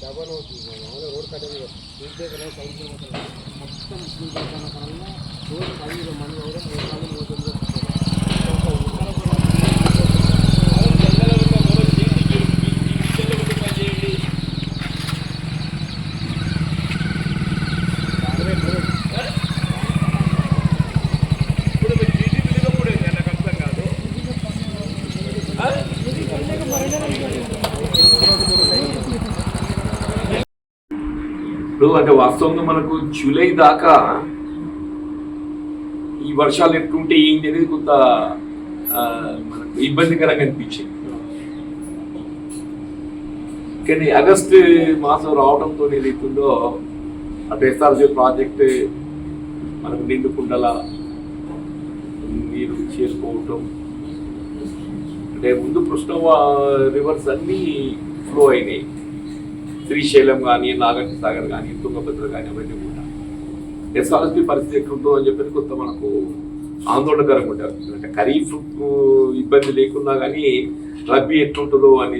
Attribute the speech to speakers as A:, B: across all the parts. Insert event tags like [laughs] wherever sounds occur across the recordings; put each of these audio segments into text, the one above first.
A: Double ಹೋಗ್ತಿದ್ವಿ ಆಮೇಲೆ road ಕಡೆಗೆ ಇದ್ದೇ ಕಡೆ ಸೌಂಡ್ ಮೊತ್ತ ಮುಸ್ಲಿಂ ರೋಡ್ ಕೈಗೆ ಮನೆ ಹೋದ್ರೆ ಮೂರು ಕಾಲು ಮೂರು ఇప్పుడు అంటే వాస్తవంగా మనకు జూలై దాకా ఈ వర్షాలు ఎట్లుంటే ఏంటి అనేది కొంత మనకు ఇబ్బందికరంగా అనిపించింది. కానీ ఆగస్టు మాసం రావడంతో ఏదైతుందో అటు ఎస్ఆర్జీ ప్రాజెక్ట్ మనకు నిండు కుండల నీరు చేరుకోవటం అంటే ముందు కృష్ణ రివర్స్ అన్నీ ఫ్లో అయినాయి. శ్రీశైలం కానీ నాగర్జున సాగర్ కానీ తుంగభద్ర కానీ అవన్నీ కూడా. ఎస్ఆర్ఎస్పి పరిస్థితి ఎట్లుంటుందో అని చెప్పి కొంత మనకు ఆందోళనకరంగా ఉంటారు. అంటే ఖరీఫ్ ఇబ్బంది లేకున్నా కానీ రబ్బీ ఎట్లుంటుందో అని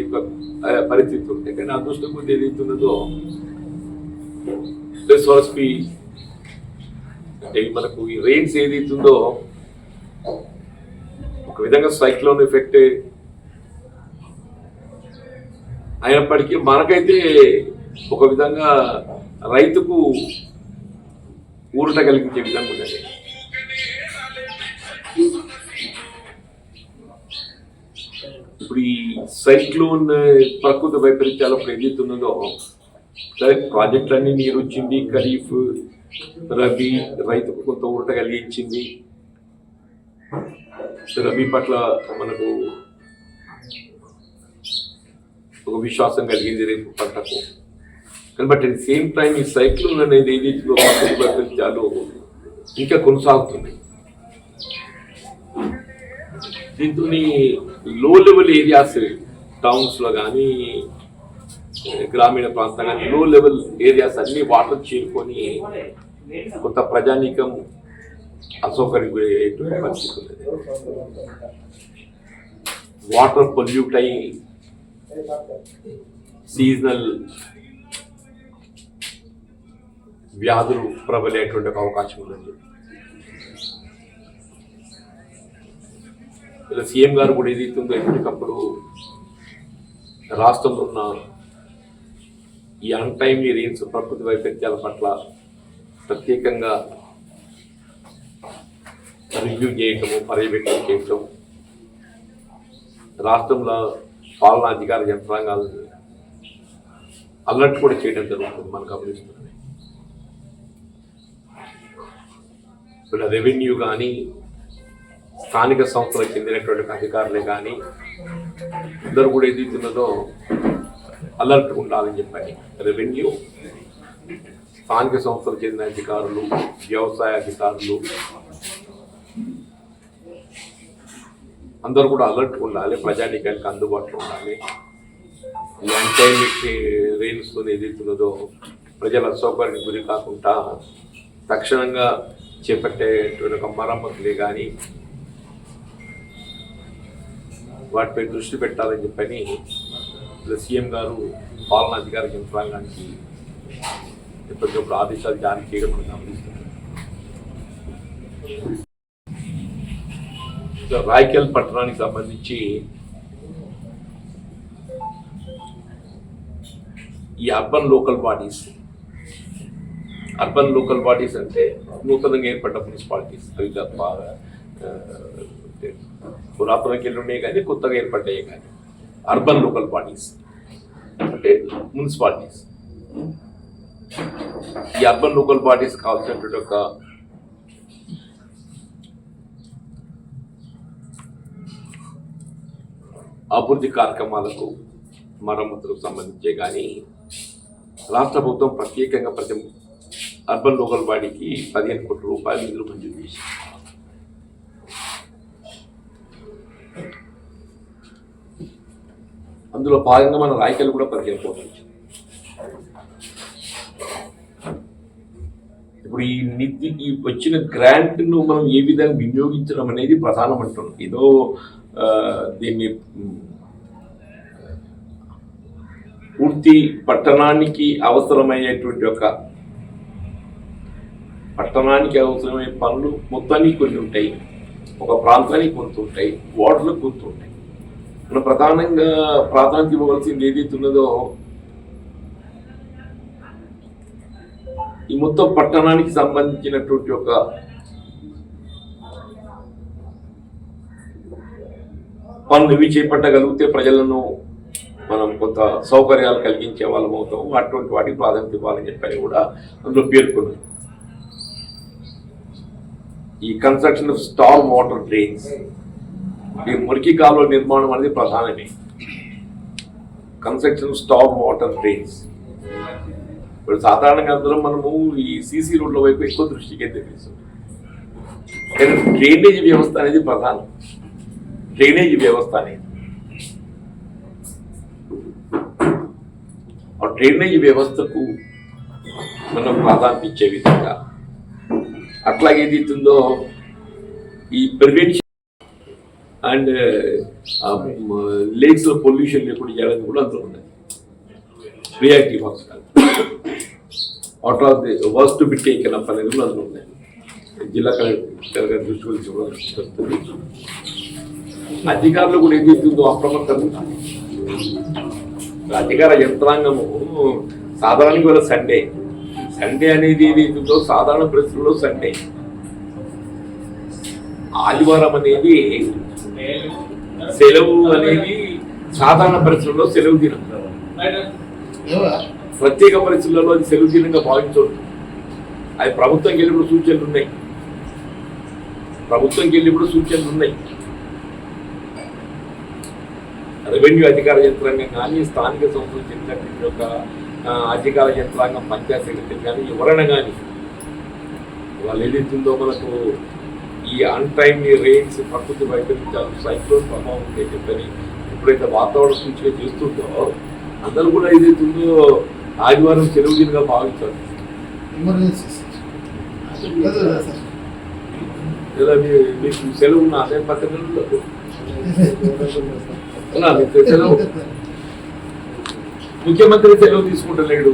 A: పరిస్థితి ఉంటాయి కానీ అదృష్టం కొద్ది ఏదైతున్నదో ఎస్ఆర్ఎస్పి అంటే మనకు ఈ రెయిన్స్ ఏదైతుందో ఒక విధంగా సైక్లోన్ ఎఫెక్ట్ అయినప్పటికీ మనకైతే ఒక విధంగా రైతుకు ఊరట కలిగించే విధంగా ఉన్నది ఇప్పుడు ఈ సైక్లోన్ ప్రకృతి వైపరీత్యాలు ఇప్పుడు ఏదైతున్నదో సరే ప్రాజెక్టులన్నీ నీరు వచ్చింది ఖరీఫ్ రబీ రైతుకు కొంత ఊరట కలిగించింది. రబీ పట్ల మనకు ఒక విశ్వాసం కలిగింది రేపు పంటకు. కానీ బట్ అట్ సేమ్ టైం ఈ సైక్లోన్ అనేది ఏదైతే ప్రకృతి ఇంకా కొనసాగుతున్నాయి దీంతో లో లెవెల్ ఏరియాస్ టౌన్స్లో కానీ గ్రామీణ ప్రాంతం కానీ లో లెవెల్ ఏరియాస్ అన్ని వాటర్ చేరుకొని కొంత ప్రజానీకం అసౌకర్యం గురయ్యేటువంటి పరిస్థితి ఉన్నది వాటర్ పొల్యూట్ అయ్యి సీజనల్ వ్యాధులు ప్రబలేటువంటి ఒక అవకాశం ఉందండి. ఇలా సీఎం గారు కూడా ఏదైతుందో ఎప్పటికప్పుడు రాష్ట్రంలో ఉన్న ఈ అన్టైమ్లీ రెయిన్స్ ప్రకృతి వైపరీత్యాల పట్ల ప్రత్యేకంగా రివ్యూ చేయటము పర్యవేక్షణ చేయటం రాష్ట్రంలో పాలనా అధికార యంత్రాంగాలను అలర్ట్ కూడా చేయడం జరుగుతుంది మనం గమనిస్తున్నాం ఇప్పుడు రెవెన్యూ కానీ స్థానిక సంస్థలకు చెందినటువంటి అధికారులే కానీ అందరూ కూడా ఏదైతున్నదో అలర్ట్ ఉండాలని చెప్పని రెవెన్యూ స్థానిక సంస్థలకు చెందిన అధికారులు వ్యవసాయ అధికారులు అందరూ కూడా అలర్ట్ ఉండాలి ప్రజానీకానికి అందుబాటులో ఉండాలి. ల్యాండ్ టైమ్ రెయిన్స్ ఏదైతున్నదో ప్రజల అసౌకర్యానికి గురి కాకుండా తక్షణంగా చేపట్టేటువంటి ఒక మరమ్మతులే కానీ వాటిపై దృష్టి పెట్టాలని చెప్పని సీఎం గారు పాలనాధికార యంత్రాంగానికి ఎప్పటికప్పుడు ఆదేశాలు జారీ చేయడం గమనిస్తున్నారు రాయకల్ పట్టణానికి సంబంధించి ఈ urban local bodies urban local bodies అంటే నూతనంగా ఏర్పడ్డ మున్సిపాలిటీస్. అవి బాగా పురాతన అంటే పురాతనకి వెళ్ళి ఉన్నాయి కానీ కొత్తగా ఏర్పడ్డాయి కానీ. అర్బన్ లోకల్ బాడీస్ అంటే మున్సిపాలిటీస్. ఈ అర్బన్ లోకల్ బాడీస్ కావాల్సినటువంటి ఒక అభివృద్ధి కార్యక్రమాలకు మరమ్మతులకు సంబంధించే కానీ రాష్ట్ర ప్రభుత్వం ప్రత్యేకంగా ప్రతి అర్బన్ లోకల్ బాడీకి పదిహేను కోట్ల రూపాయలు నిధులు మంజూరు చేశారు అందులో భాగంగా మన రాయకల్ కూడా పదిహేను కోట్లు ఇప్పుడు ఈ నిధి ఈ వచ్చిన గ్రాంట్ను మనం ఏ విధంగా వినియోగించడం అనేది ప్రధానం అంటున్నాం ఏదో దీన్ని పూర్తి పట్టణానికి అవసరమయ్యేటువంటి ఒక పట్టణానికి అవసరమయ్యే పనులు మొత్తానికి కొన్ని ఉంటాయి. ఒక ప్రాంతానికి కొంత ఉంటాయి. వార్డులకు కొంత ఉంటాయి. మనం ప్రధానంగా ప్రాధాన్యత ఇవ్వవలసింది ఏదైతే ఉన్నదో ఈ మొత్తం పట్టణానికి సంబంధించినటువంటి ఒక పనులు ఇవి చేపట్టగలిగితే ప్రజలను మనం కొంత సౌకర్యాలు కలిగించే వాళ్ళం అవుతాము అటువంటి వాటికి ప్రాధాన్యత ఇవ్వాలని చెప్పని కూడా అందులో పేర్కొంది ఈ construction of storm water drains. ఈ మురికి కాలువ నిర్మాణం అనేది ప్రధానమే. Construction storm water drains. ఇప్పుడు సాధారణంగా అందరం మనము ఈ సీసీ రోడ్ల వైపు ఎక్కువ దృష్టి కేంద్రీకరిస్తాం కానీ డ్రైనేజ్ వ్యవస్థ అనేది ప్రధానం. డ్రైనేజ్ వ్యవస్థ అనేది ఆ డ్రైనేజ్ వ్యవస్థకు మనం ప్రాధాన్యత ఇచ్చే విధంగా అట్లాగే ఏదైతుందో ఈ ప్రివెన్షన్ అండ్ లేక్స్లో పొల్యూషన్ లేకుండా చేయడానికి కూడా అందులో ఉన్నది reactive hospital out of the worst to be taken up అనేది కూడా అందులో ఉన్నాయి జిల్లా కలెక్టర్ గారి దృష్టి గురించి కూడా చెప్తుంది అధికారులు కూడా ఏం చేస్తుందో అప్రమత్తంగా. అధికార యంత్రాంగము సాధారణంగా ఇవాళ సండే సండే అనేది ఏదైతుందో సాధారణ పరిస్థితుల్లో సండే ఆదివారం అనేది సెలవు అనేది సాధారణ పరిస్థితుల్లో సెలవు దినం. ప్రత్యేక పరిస్థితులలో అది సెలవు దినంగా భావించవద్దు అది ప్రభుత్వంకి వెళ్ళినప్పుడు సూచనలు ఉన్నాయి. ప్రభుత్వంకి వెళ్ళినప్పుడు సూచనలు ఉన్నాయి. రెవెన్యూ అధికార యంత్రాంగం కానీ స్థానిక సంస్థలు చెందినటువంటి యొక్క ఆ, అధికార యంత్రాంగం పంచాయత్ సెక్రటరీ కానీ ఎవరైనా కానీ వాళ్ళు ఏదైతుందో మనకు ఈ అన్ టైమ్లీ రెయిన్స్ ప్రకృతి వైపరీత్యాలు సైక్లోన్ ప్రభావం ఉంటే చెప్పని ఎప్పుడైతే వాతావరణ సూచిక చేస్తుందో అందరూ కూడా ఏదైతుందో ఆదివారం సెలవు దినగా మీ- మీకు సెలవు ఉన్న అదే సెలవు [laughs] ముఖ్యమంత్రి సెలవు తీసుకుంటలేడు.